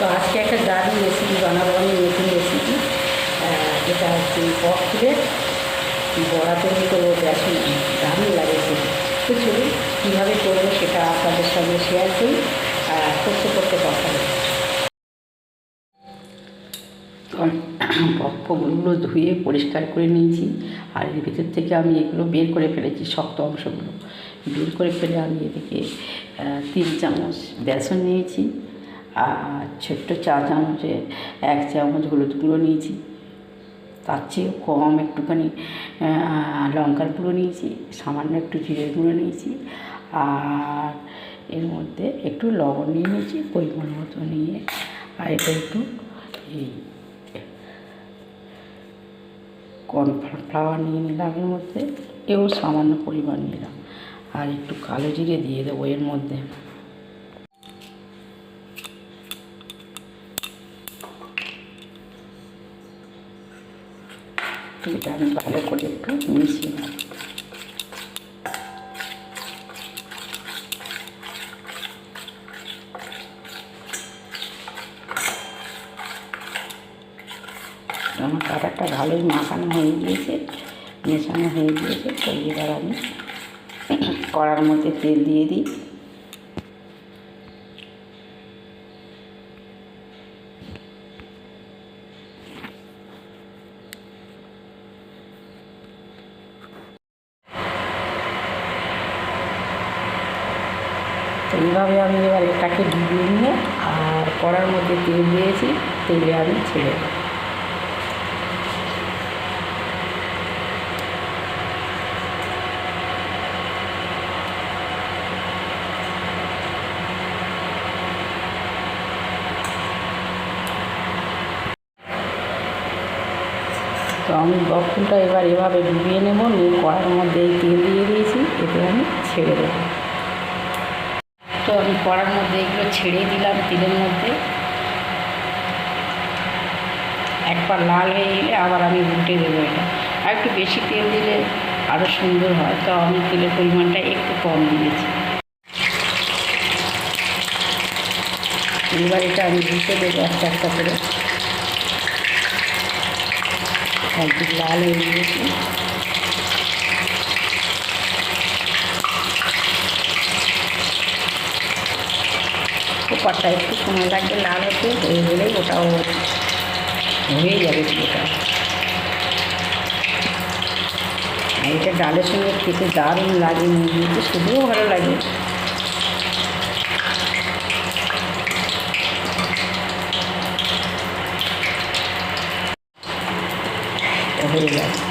তো আজকে একটা দারুণ রেসিপি বানাবো, আমি নতুন রেসিপি এটা হচ্ছে পক্ষে বড়া তৈরি করব বেসন দারুণ লাগে তো চলুন, কীভাবে করব সেটা আপনাদের সঙ্গে শেয়ার করি, আর করতে করতে কথা বলি। পক্ষগুলো ধুয়ে পরিষ্কার করে নিয়েছি, আর এর ভিতর থেকে আমি এগুলো বের করে ফেলেছি, শক্ত অংশগুলো। বের করে ফেলে আমি এদিকে তিন চামচ বেসন নিয়েছি আর ছোট্ট চা চামচে এক চামচ হলুদ গুঁড়ো নিয়েছি। তার চেয়েও কম একটুখানি লঙ্কার গুঁড়ো নিয়েছি, সামান্য একটু জিরে গুঁড়ো নিয়েছি। আর এর মধ্যে একটু লবণ নিয়ে নিয়েছি, পরিমাণ মতো নিয়ে। আর এটা একটু এই কর্নফ্লাওয়ার নিয়ে নিলাম এর মধ্যে। এও সামান্য পরিমাণ নিলাম। আর একটু কালো জিরে দিয়ে দেবো এর মধ্যে। এটা আমি ভালো করে একটু মিশিয়ে। নেব আমার কাটারটা ভালোই মাখানো হয়ে গিয়েছে, মেশানো হয়ে গিয়েছে তো এবার আমি কড়ার মধ্যে তেল দিয়ে দিই। এইভাবে আমি এবার এটাকে ডুবিয়ে নিয়ে আর কড়ার মধ্যে তেল দিয়েছি। তেলে আমি ছেড়ে তো আমি বকুলটা এবার এভাবে ডুবিয়ে নেব। নিয়ে কড়ার মধ্যে তেল দিয়ে দিয়েছি। এতে আমি ছেড়ে দেবো। কড়ার মধ্যে, এগুলো ছেড়ে দিলাম তেলের মধ্যে। একবার লাল হয়ে গেলে আবার আমি উল্টে দেবো এটা। আর একটু বেশি তেল দিলে আরও সুন্দর হয়। তো আমি তেলের পরিমাণটা একটু কম দিয়েছি। এবার এটা আমি উল্টে দেবো একটা একটা করে। একদিন লাল হয়ে গিয়েছে। কুকারটা একটু সময় লাগবে, লাল হতে, হয়ে গেলেই ওটাও হয়ে যাবে ওটা আর এটা ডালের সঙ্গে খেতে দারুণ লাগে মুরগিতে শুধুও ভালো লাগে। এটা হয়ে যাবে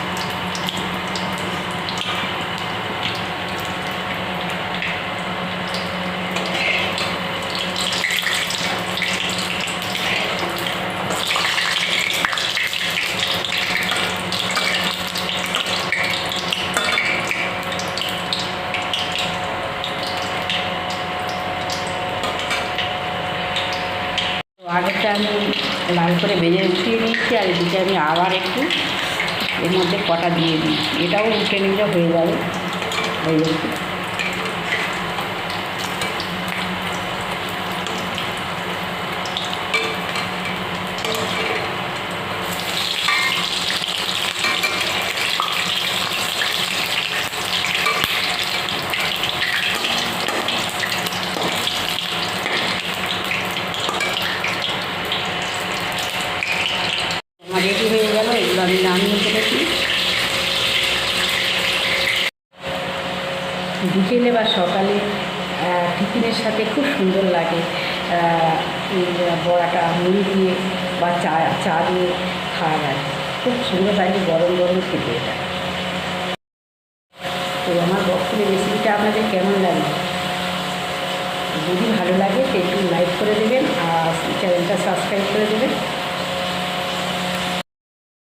আগেরটা আমি লাল করে ভেজে উঠিয়ে নিচ্ছি আর এদিকে আমি আবার একটু এর মধ্যে কটা দিয়ে দিই এটাও উঠে নিলে হয়ে যাবে। হয়ে যাবে আমার রেডি হয়ে গেল এগুলো আমি নামিয়ে ফেলেছি বিকেলে বা সকালে টিফিনের সাথে খুব সুন্দর লাগে। বড়াটা, মুড়ি দিয়ে বা চা চা দিয়ে খাওয়া যায়। খুব সুন্দর লাগে, গরম গরম খেতে এটা। তো আমার বক্তব্যের রেসিপিটা আপনাদের কেমন লাগে যদি ভালো লাগে তো একটু লাইক করে দেবেন আর চ্যানেলটা সাবস্ক্রাইব করে দেবেন।